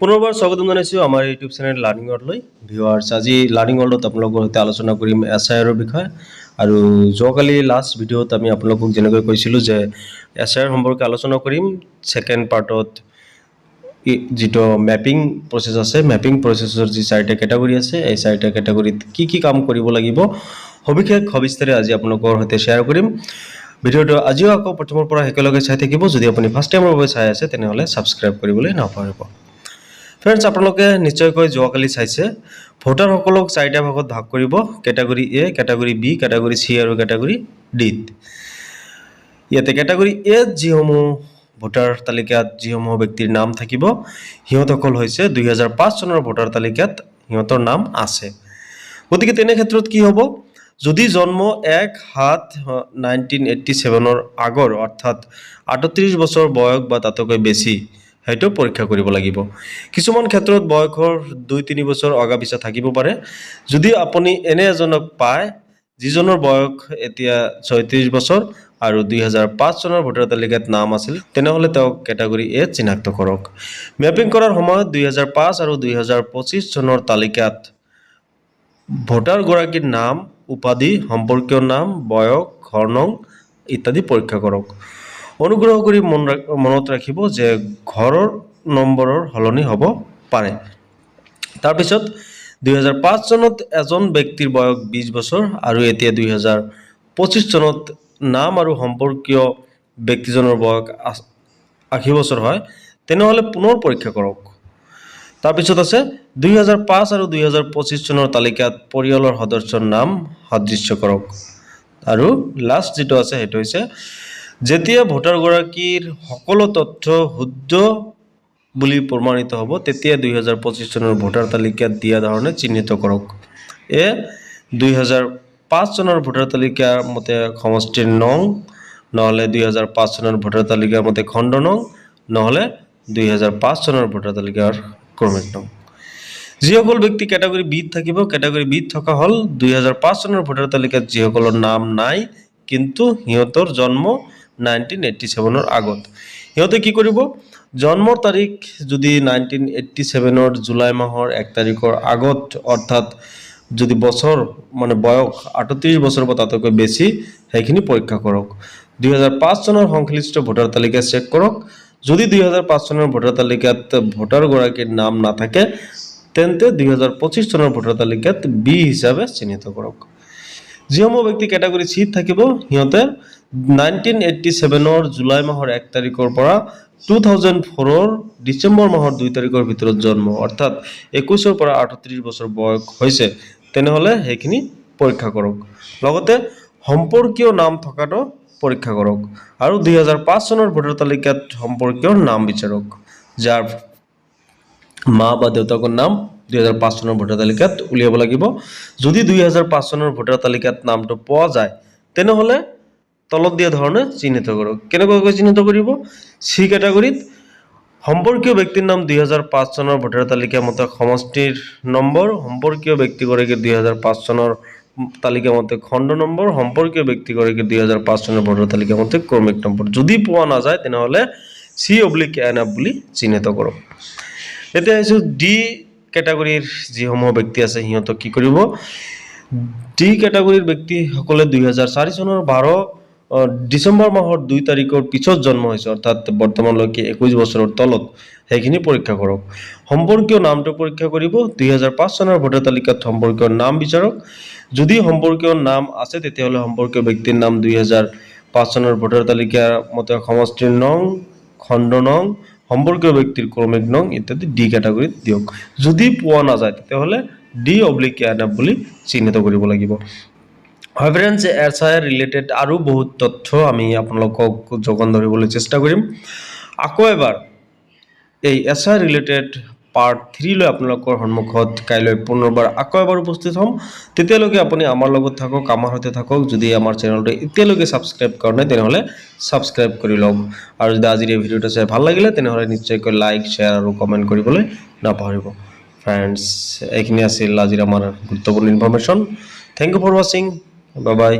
পুনৰবাৰ স্বাগতম জনাইছোঁ আমাৰ ইউটিউব চেনেল লাৰ্ণিং ৱৰ্ল্ডলৈ ভিউৱাৰ্ছ আজি লাৰ্ণিং ৱৰ্ল্ডত আপোনালোকৰ সৈতে আলোচনা কৰিম এছ আই আৰৰ বিষয়ে। আৰু যোৱাকালি লাষ্ট ভিডিঅ'ত আমি আপোনালোকক যেনেকৈ কৈছিলোঁ যে এছ আই আৰ সম্পৰ্কে আলোচনা কৰিম ছেকেণ্ড পাৰ্টত যিটো মেপিং প্ৰচেছ আছে মেপিং প্ৰচেছৰ যি চাৰিটা কেটেগৰী আছে, এই চাৰিটা কেটেগৰীত কি কি কাম কৰিব লাগিব, সবিশেষ, সবিস্তাৰে আজি আপোনালোকৰ সৈতে শ্বেয়াৰ কৰিম। ভিডিঅ'টো আজিও আকৌ প্ৰথমৰ পৰা একেলগে চাই থাকিব। যদি আপুনি ফাৰ্ষ্ট টাইমৰ বাবে চাই আছে, তেনেহ'লে ছাবস্ক্ৰাইব কৰিবলৈ নাপাহৰিব। ফ্ৰেণ্ডছ আপোনালোকে নিশ্চয়কৈ যোৱাকালি চাইছে। ভোটাৰসকলক চাৰিটা ভাগত ভাগ কৰিব। Category A category B category C আৰু কেটেগৰী ডিত ইয়াতে কেটেগৰী এত যিসমূহ ভোটাৰ তালিকাত যিসমূহ ব্যক্তিৰ নাম থাকিব, সিহঁতসকল হৈছে দুহেজাৰ পাঁচ চনৰ ভোটাৰ তালিকাত সিহঁতৰ নাম আছে। গতিকে তেনে ক্ষেত্ৰত কি হ'ব? যদি জন্ম এক সাত নাইনটিন এইট্টি ছেভেনৰ আগৰ, অৰ্থাৎ আঠত্ৰিছ বছৰ বয়স বা তাতকৈ বেছি সেইটো পৰীক্ষা কৰিব লাগিব। কিছুমান ক্ষেত্ৰত বয়সৰ দুই, তিনি বছৰ অগা পিছা থাকিব পাৰে। যদি আপুনি এনে এজনক পায়, যিজনৰ বয়স এতিয়া ছয়ত্ৰিছ বছৰ আৰু দুই হাজাৰ পাঁচ চনৰ ভোটাৰ তালিকাত নাম আছিল, তেনেহ'লে তেওঁক কেটেগৰী এ চিনাক্ত কৰক। মেপিং কৰাৰ সময়ত দুই হাজাৰ পাঁচ আৰু দুই হাজাৰ পঁচিছ চনৰ তালিকাত ভোটাৰগৰাকীৰ নাম, উপাধি, সম্পৰ্কীয় নাম, বয়স, ঘৰ নং ইত্যাদি পৰীক্ষা কৰক। অনুগ্ৰহ কৰি মন মনত ৰাখিব যে ঘৰৰ নম্বৰৰ সলনি হ'ব পাৰে। তাৰপিছত, দুহেজাৰ পাঁচ চনত এজন ব্যক্তিৰ বয়স বিছ বছৰ আৰু এতিয়া দুই হাজাৰ পঁচিছ চনত নাম আৰু সম্পৰ্কীয় ব্যক্তিজনৰ বয়স আশী বছৰ হয়, তেনেহ'লে পুনৰ পৰীক্ষা কৰক। তাৰপিছত আছে দুই হাজাৰ পাঁচ আৰু দুই হাজাৰ পঁচিছ চনৰ তালিকাত পৰিয়ালৰ সদস্যৰ নাম সাদৃশ্য কৰক। আৰু লাষ্ট যিটো আছে, সেইটো হৈছে যেতিয়া ভোটাৰগৰাকীৰ সকলো তথ্য শুদ্ধ বুলি প্ৰমাণিত হ'ব, তেতিয়া দুই হাজাৰ পঁচিছ চনৰ ভোটাৰ তালিকাত দিয়া ধৰণে চিহ্নিত কৰক। এ দুই হাজাৰ পাঁচ চনৰ ভোটাৰ তালিকাৰ মতে সমষ্টিৰ নং, নহ'লে দুই হাজাৰ পাঁচ চনৰ ভোটাৰ তালিকাৰ মতে খণ্ড নং, নহ'লে দুই হাজাৰ পাঁচ চনৰ ভোটাৰ তালিকাৰ ক্ৰমিক নং। যিসকল ব্যক্তি কেটেগৰী বিত থাকিব, কেটেগৰী বিত থকা হ'ল দুই হাজাৰ পাঁচ চনৰ ভোটাৰ তালিকাত যিসকলৰ নাম নাই, কিন্তু সিহঁতৰ জন্ম নাইনটিন এইট্টি ছেভেনৰ আগত। সিহঁতে কি কৰিব? জন্মৰ তাৰিখ যদি নাইনটিন এইট্টি ছেভেনৰ জুলাই মাহৰ এক তাৰিখৰ আগত, অৰ্থাৎ যদি বছৰ মানে বয়স আঠত্ৰিছ বছৰ বা তাতকৈ বেছি, সেইখিনি পৰীক্ষা কৰক। দুই হাজাৰ পাঁচ চনৰ সংশ্লিষ্ট ভোটাৰ তালিকা চেক কৰক। যদি দুই হাজাৰ পাঁচ চনৰ ভোটাৰ তালিকাত ভোটাৰগৰাকীৰ নাম নাথাকে, তেন্তে দুই হাজাৰ পঁচিছ চনৰ ভোটাৰ তালিকাত বি হিচাপে চিহ্নিত কৰক। যিসমূহ ব্যক্তি কেটেগৰী চিত থাকিব, সিহঁতে নাইনটিন এইট্টি ছেভেনৰ জুলাই মাহৰ এক তাৰিখৰ পৰা টু থাউজেণ্ড ফ'ৰৰ ডিচেম্বৰ মাহৰ দুই তাৰিখৰ ভিতৰত জন্ম, অৰ্থাৎ একৈছৰ পৰা আঠত্ৰিছ বছৰ বয়স হৈছে। তেনেহ'লে সেইখিনি পৰীক্ষা কৰক। লগতে সম্পৰ্কীয় নাম থকাটো পৰীক্ষা কৰক। আৰু দুই হাজাৰ পাঁচ চনৰ ভোটাৰ তালিকাত সম্পৰ্কীয় নাম বিচাৰক, যাৰ মা বা দেউতাকৰ নাম দুই হাজাৰ পাঁচ চনৰ ভোটাৰ তালিকাত উলিয়াব লাগিব। যদি দুই হাজাৰ পাঁচ চনৰ ভোটাৰ তালিকাত নামটো পোৱা যায়, তেনেহ'লে তলত দিয়া ধৰণে চিহ্নিত কৰক। কেনেকুৱাকৈ চিহ্নিত কৰিব? চি কেটেগৰীত সম্পৰ্কীয় ব্যক্তিৰ নাম দুই হাজাৰ পাঁচ চনৰ ভোটাৰ তালিকা মতে সমষ্টিৰ নম্বৰ, সম্পৰ্কীয় ব্যক্তিগৰাকীৰ দুই হাজাৰ পাঁচ চনৰ তালিকা মতে খণ্ড নম্বৰ, সম্পৰ্কীয় ব্যক্তিগৰাকীৰ দুই হাজাৰ পাঁচ চনৰ ভোটাৰ তালিকা মতে ক্ৰমিক নম্বৰ। যদি পোৱা নাযায়, তেনেহ'লে চি অব্লিক এন এফ বুলি চিহ্নিত কৰক। এতিয়া আহিছোঁ ডি কেটেগৰীৰ যিসমূহ ব্যক্তি আছে, সিহঁতক কি কৰিব? ডি কেটেগৰীৰ ব্যক্তিসকলে দুই হাজাৰ চাৰি চনৰ বাৰ ডিচেম্বৰ মাহৰ দুই তাৰিখৰ পিছত জন্ম হৈছে, অৰ্থাৎ বৰ্তমানলৈকে একৈছ বছৰৰ তলত। সেইখিনি পৰীক্ষা কৰক। সম্পৰ্কীয় নামটো পৰীক্ষা কৰিব। দুই হাজাৰ পাঁচ চনৰ ভোটাৰ তালিকাত সম্পৰ্কীয় নাম বিচাৰক। যদি সম্পৰ্কীয় নাম আছে, তেতিয়াহ'লে সম্পৰ্কীয় ব্যক্তিৰ নাম দুই হাজাৰ পাঁচ চনৰ ভোটাৰ তালিকাৰ মতে সমষ্টিৰ নং, খণ্ড নং সম্পৰ্কীয় ব্যক্তির ক্রমিক নং ইত্যাদি ডি ক্যাটাগরি দিয়ক। যদি পোৱা নাযায়, তেতিয়াহ'লে ডি অব্লিক এন এফ বুলি চিহ্নিত কৰিব লাগিব। হয় ফ্ৰেণ্ডছ এছ আই ৰিলেটেড আৰু বহুত তথ্য আমি আপোনালোকক যোগান ধৰিবলৈ চেষ্টা কৰিম। আকৌ এবাৰ, এই এছ আই ৰিলেটেড পাৰ্ট থ্ৰীলৈ আপোনালোকৰ সন্মুখত কাইলৈ পুনৰবাৰ আকৌ এবাৰ উপস্থিত হ'ম। তেতিয়ালৈকে আপুনি আমাৰ লগত থাকক, আমাৰ সৈতে থাকক। যদি আমাৰ চেনেলটো এতিয়ালৈকে ছাবস্ক্ৰাইব কৰা নাই, তেনেহ'লে ছাবস্ক্ৰাইব কৰি লওক আৰু যদি আজিৰ এই ভিডিঅ'টো চাই ভালো লাগিলে, তেনেহ'লে নিশ্চয়কৈ লাইক শ্বেয়াৰ আৰু কমেণ্ট কৰিবলৈ নাপাহৰিব। ফ্ৰেণ্ডছ এইখিনি আছিল আজিৰ আমাৰ গুৰুত্বপূৰ্ণ ইনফৰমেশ্যন থেংক ইউ ফৰ ৱাচিং বাই বাই